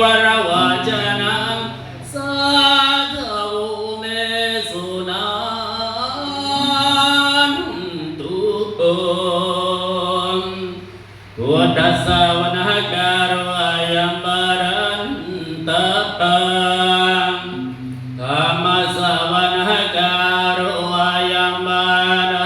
วรวาจนะสาธุเมสุนันตุโอมพุทธัสสะวนะการวายัมบารันตะปังธรรมสวนะการวายัมบารั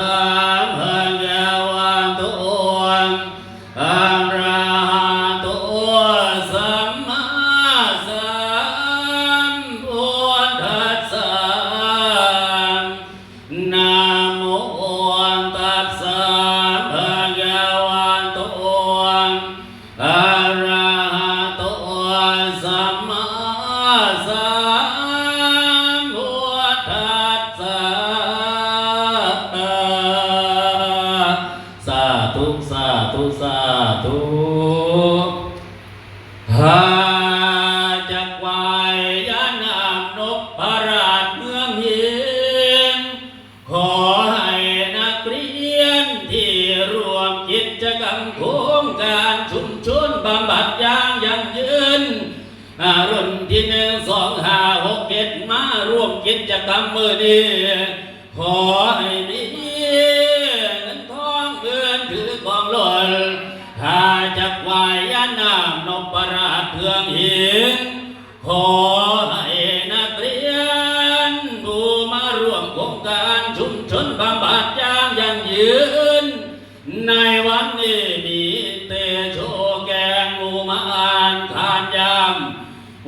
ธัสะสาธุสาธุสาธุหาจักวายยานามนกพราชเมืองหินขอให้นักเรียนที่รวมกิจกรรมโครงการชุมชนบำบัดอยางยั่งยืน รุ่นที่หนึ่งสองห้าหกเจ็ดมาร่วมกิจกรรมมือนี้ขอให้มีเงินทองเงินถือกองหล่นหาจากวายยานามนพราชเพื่องหินขอให้นักเรียนผู้มาร่วมโครงการชุมชนบำบัดยางยั่งยืน ในวันนี้มีเตโชแกงหมูมา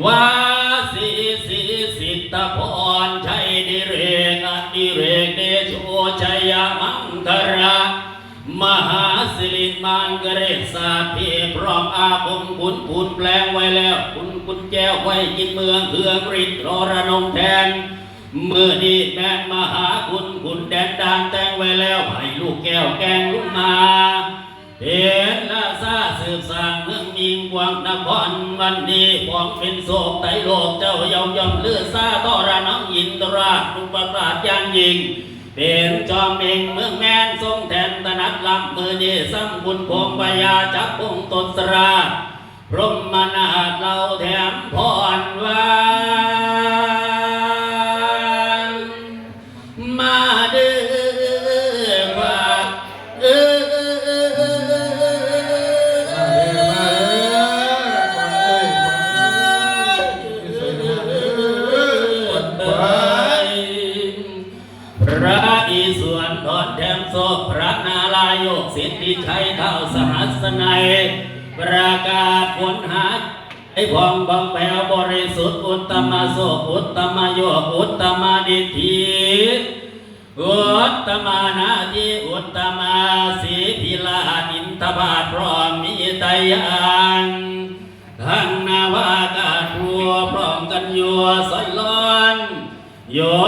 วาสีสีสิทธพรชัยดิเรกอดิเรกเดโชชัยมังครามหาสิริมังกรเรศาสตร์ที่พร้อมอาคมคุณคุณแปลงไว้แล้วคุณคุณแก้วไว้กินเมืองเพื่องฤทธิ์รระนงแทนเมื่อนี้แม่มหาคุณคุณแดนดานแต่งไว้แล้วให้ลูกแก้วแกงลุกมา เห็นละซาสืบสร้างเมืองยิงกวางนครวันนี้ของเป็นโศกไตโลกเจ้ายอมยอมเลือซาตอระน้องยินตราลุกประกาศยางยิงเป็นจอมเองเมืองแมนทรงแทนตนัดลำมือเยสัมบุญพงปยาจักพงตนสราพรหมนาดเราแท โซพระนาลายกสิทธิชัยเท่าสหัสนัยประกาศผลหาไอ้พองบังแปวบริสุทธิ์อุตตมโสอุตตมโยอุตตมดิทธิอุตตมานาทีอุตตมาสีพิลาอินทบาทพร้อมมีตายังทั้งนาวากาทัวพร้อมกันยัวสลอนโย